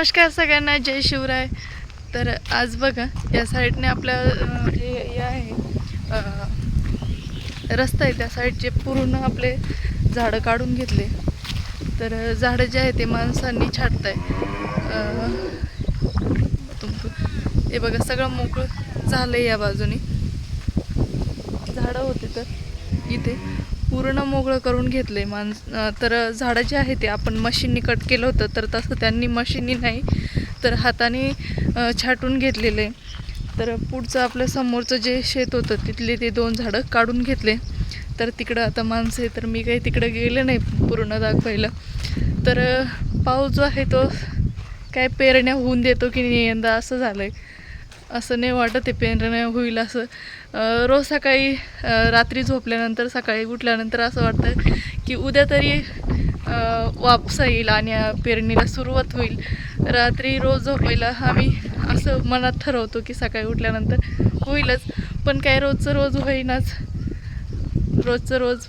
नमस्कार सगळ्यांना जय शिवराय. तर आज बघा या साईडने आपल्या जे हे आहे रस्ता आहे त्या साईडचे पूर्ण आपले झाडं काढून घेतले. तर झाडं जे आहे ते माणसांनी छाटत आहे हे बघा सगळं मोकळं झालं या बाजूने. झाडं होते तर इथे. पूर्ण मोगळं करून घेतलंय माणस तर झाडं जे आहे ते आपण मशीननी कट केलं होतं तर तसं त्यांनी मशीननी नाही तर हाताने छाटून घेतलेलं आहे तर पुढचं आपलं समोरचं जे शेत होतं तिथले ते दोन झाडं काढून घेतले. तर तिकडं आता माणसं आहे तर मी काही तिकडं गेले नाही पूर्ण दाखवायला. तर पाऊस जो आहे तो काय पेरण्या होऊन देतो की नाही यंदा असं झालं आहे असं नाही वाटत आहे नाही होईल असं. रोज सकाळी रात्री झोपल्यानंतर सकाळी उठल्यानंतर असं वाटतं की उद्या तरी वापसा येईल आणि पेरणीला सुरुवात होईल. रात्री रोज झोपायला आम्ही असं मनात ठरवतो की सकाळी उठल्यानंतर होईलच. पण काय रोजचं रोज होईनाच. रोजचं रोज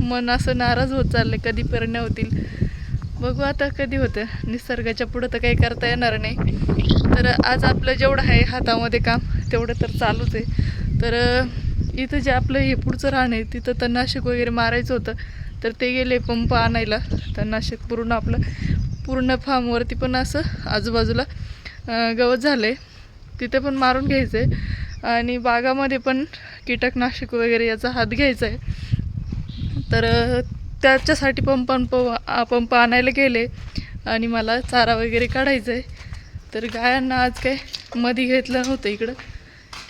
मन असं नाराज होत चाललं कधी पेरण्या होतील. बघू आता कधी होतं. निसर्गाच्या पुढं तर काही करता येणार नाही. तर आज आपलं जेवढं आहे हातामध्ये काम तेवढं तर चालूच आहे. तर इथं जे आपलं हे पुढचं राहणं आहे तिथं तणनाशक वगैरे मारायचं होतं. तर ते गेले पंप आणायला. तणनाशक पूर्ण आपलं पूर्ण फार्मवरती पण असं आजूबाजूला गवत झालं आहे तिथे पण मारून घ्यायचं आहे आणि बागामध्ये पण कीटकनाशक वगैरे याचा हात घ्यायचा आहे तर त्याच्यासाठी पंप पंप पंप आणायला गेले. आणि मला चारा वगैरे काढायचा आहे तर गायांना आज काय मधी घेतलं नव्हतं इकडं.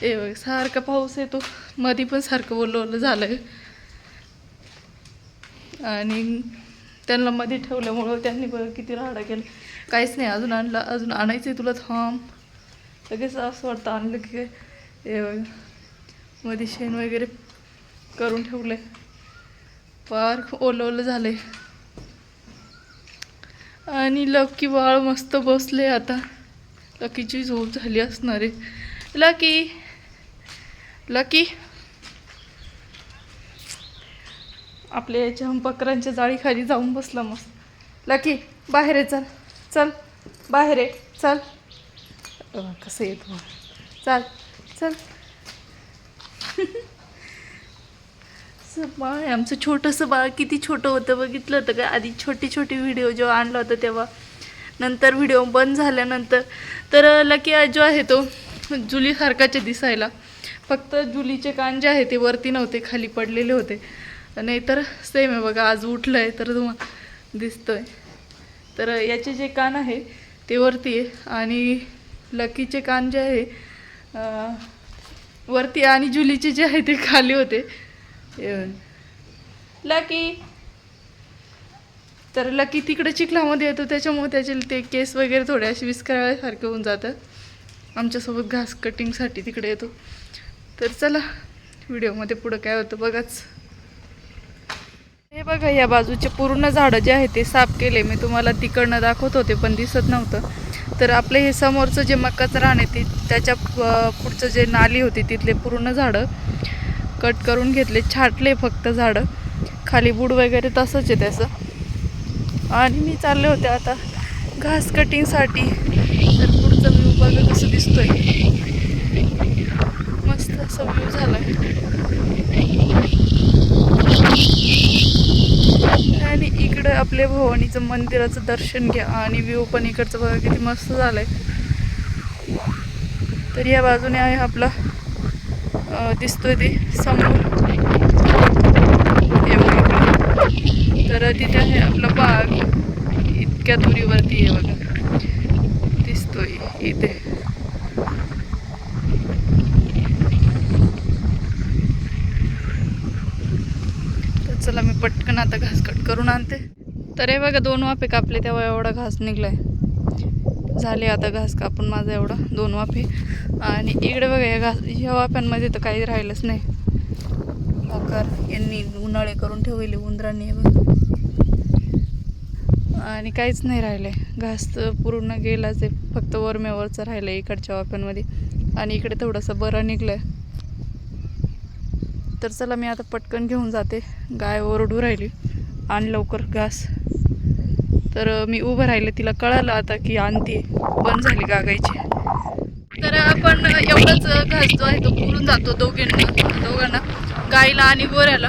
ए बघ सारखा पाऊस येतो. मधी पण सारखं ओलं ओलं झालं आहे आणि त्यांना मध्ये ठेवल्यामुळं त्यांनी बघ किती राडा केला. काहीच नाही अजून आणलं अजून आणायचं आहे तुला थांब. लगेच असं वाटतं आणलं की काय. हे बघमध्ये शेण वगैरे करून ठेवलंय. फार ओलं ओलं आहे आणि लवकी बाळ मस्त बसले आता. लकीची झोप झाली असणार आहे. लकी लकी आपल्या याच्या बकरांच्या जाळीखाली जाऊन बसला मस्त. लकी बाहेर आहे चल. चल. बाहेर आहे चल. कसं येतो चल चल. असं बाळ आमचं छोटंसं बाळ किती छोटं होतं बघितलं होतं का? आधी छोटी छोटी व्हिडिओ जेव्हा आणला होता तेव्हा. नंतर व्हिडिओ बंद झाल्यानंतर तर लकी आज जो आहे तो जुलीसारखाचे दिसायला. फक्त जुलीचे कान जे आहे ते वरती नव्हते खाली पडलेले होते. नाहीतर सेम आहे बघा आज उठलं आहे तर तुम्हाला दिसतोय. तर याचे जे कान आहे ते वरती आहे आणि लकीचे कान जे आहे वरती आणि जुलीचे जे आहे ते खाली होते. लकी! तर लकी तिकडे चिखलामध्ये येतो त्याच्यामुळे त्याचे ते केस वगैरे थोडे असे विस्कळासारखे होऊन जातं आमच्यासोबत घास कटिंगसाठी तिकडे येतो. तर चला व्हिडिओमध्ये पुढं काय होतं बघाच. हे बघा या बाजूचे पूर्ण झाडं जे आहे ते साफ केले. मी तुम्हाला तिकडनं दाखवत होते पण दिसत नव्हतं. तर आपले हे समोरचं जे मक्काचं रान आहे ते त्याच्या पुढचं जे नाली होती तिथले पूर्ण झाडं कट करून घेतले. छाटले फक्त झाडं. खाली बुड वगैरे तसंच आहे त्याचं. आणि मी चालले होते आता घास कटिंगसाठी तर पुढचा व्ह्यू बघा कसं दिसतोय. मस्त असा व्ह्यू झाला आणि इकडं आपल्या भवानीचं मंदिराचं दर्शन घ्या आणि व्ह्यू पण इकडचं बघा किती मस्त झालंय. तर या बाजूने आहे आपला दिसतोय ते समोर. तर तिथे आहे आपला बाग. इतक्या दुरीवरती आहे बघा. दिसतोय इथे. तर चला मी पटकन आता घास कट करून आणते. तर हे बघा दोन वाफे कापले तेव्हा एवढा घास निघलाय. झाले आता घास कापून माझा एवढा दोन वाफे. आणि इकडे बघा या घास ह्या वाफ्यांमध्ये तर काही राहिलंच नाही. भाकर यांनी उन्हाळे करून ठेवले उंदरांनी हे बघा. आणि काहीच नाही राहिले घास तर पूर्ण गेलाच आहे. फक्त वरमेवरचं राहिलं आहे इकडच्या वाफ्यांमध्ये. आणि इकडे थोडंसं बरं निघलं आहे तर चला मी आता पटकन घेऊन जाते. गाय ओरडू राहिली. आण लवकर घास. तर मी उभं राहिले. तिला कळालं आता की आणते बंद झाली गागायची. तर आपण एवढाच घास जो आहे तो पुरून जातो दोघींना दोघांना. गाईला आणि गोऱ्याला.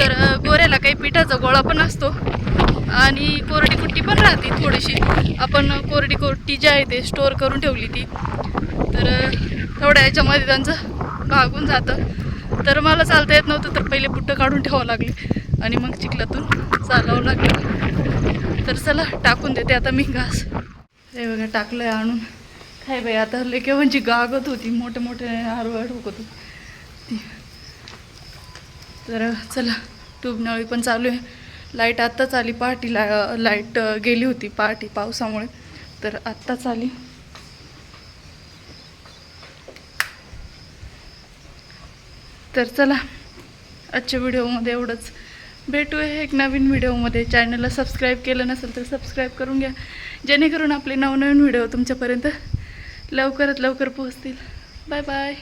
तर गोऱ्याला काही पिठाचा गोळा पण असतो. आणि कोरडी कुट्टी पण राहते थोडीशी. आपण कोरडी कुट्टी जी आहे ते स्टोअर करून ठेवली ती. तर थोड्या याच्यामध्ये त्यांचं भागून जातं. तर मला चालता येत नव्हतं तर पहिले बुट्टं काढून ठेवावं लागले. आणि मग चिखलातून चालावं लागलं. तर चला टाकून देते आता मी घास. हे बघा टाकलंय आणून. काय बाई आता लेके म्हणजे गागत होती. मोठे मोठे हरवळ होत होती. ती तर चला ट्यूब नळी पण चालू आहे. लाइट आत्ताच आली पहाटी ला लाइट गेली होती पहाटी पावसामुळे. तर आत्ताच आली. तर चला आजच्या व्हिडिओमध्ये एवढंच. भेटू आहे एक नवीन व्हिडिओमध्ये. चॅनलला सबस्क्राईब केलं नसेल तर सबस्क्राईब करून घ्या. जेणेकरून आपले नवनवीन व्हिडिओ तुमच्यापर्यंत लवकरात लवकर पोहोचतील. Bye bye.